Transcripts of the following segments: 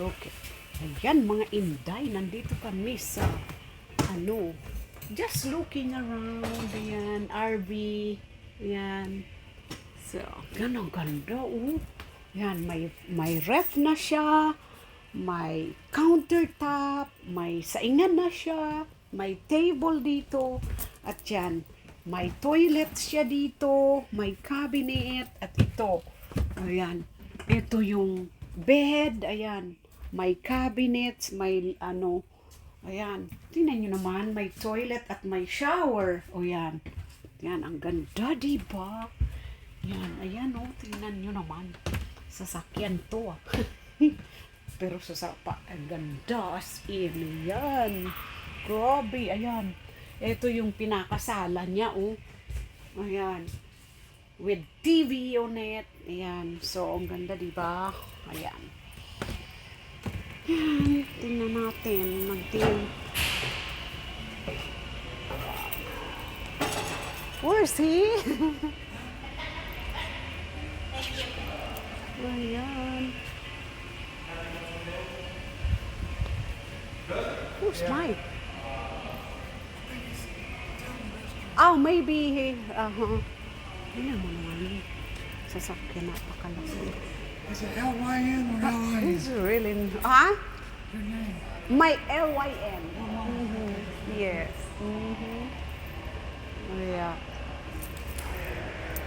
Okay. Ayan, mga inday, nandito kami sa, ano, just looking around, ayan, RV, ayan. So, ganun, ganda, oh. Ayan, may, may ref na siya, may countertop, may saingan na siya, may table dito, at yan, may toilet siya dito, may cabinet, at ito, ayan, ito yung bed, ayan, may cabinets, may ano, ayan, tingnan nyo naman, may toilet at may shower, o yan, yan, ang ganda, diba? Yan, ayan o, tingnan nyo naman, sasakyan to ah. Pero sa sapa, ang ganda as in. Yan. Grabe, ayan. Ito yung pinakasala niya, oh. Ayan. With TV on it. Ayan. So, ang ganda, di ba? Ayan. Yan. Tingnan natin. Mag-team. Where's he? Ayan. Who's Mike? Oh, maybe he, uh-huh. Tingnan mo naman. Sasakyan napakalaki. Is it L-Y-N or L-I-N? He's really, ah? My L-Y-N. Mhm. Yes. Mhm. Oh, yeah.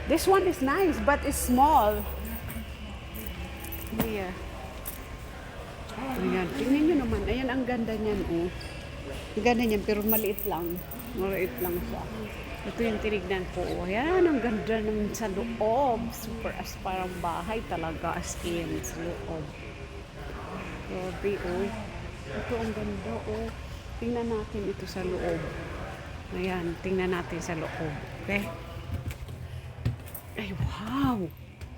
This one is nice, but it's small. Yeah. Ayan, tingnan nyo naman. Ayan, ang ganda niyan, oh. Ang ganda niyan, pero maliit lang. Maliit lang siya. Ito yung tinignan ko. Oh. Ayan, ang ganda naman sa loob. Super as parang bahay talaga as in sa loob. Grabe, oh. Ito ang ganda, oh. Tingnan natin ito sa loob. Ayan, tingnan natin sa loob. Okay? Ay, wow!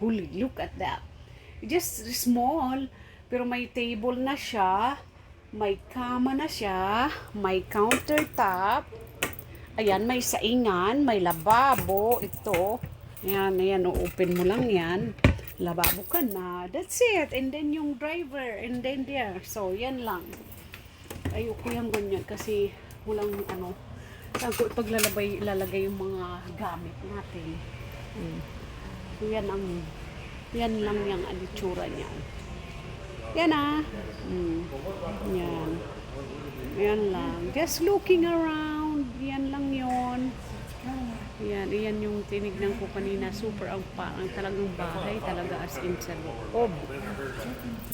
Holy, look at that. Just small, pero may table na siya, may kama na siya, may countertop, ayan, may saingan, may lababo, ito. Ayan, ayan, open mo lang yan. Lababo ka na. That's it. And then yung driver, and then there. So, yan lang. Ayoko yung ganyan kasi walang ano, ako paglalabay, ilalagay yung mga gamit natin. Mm. Yan ang, yan lang yung anitsura niya. Yan ah. Mm. Yan. Yan lang. Just looking around. Yan lang yon. Yan, yan yung tinignan ko kanina. Super ang parang talagang bahay talaga as in sa loob.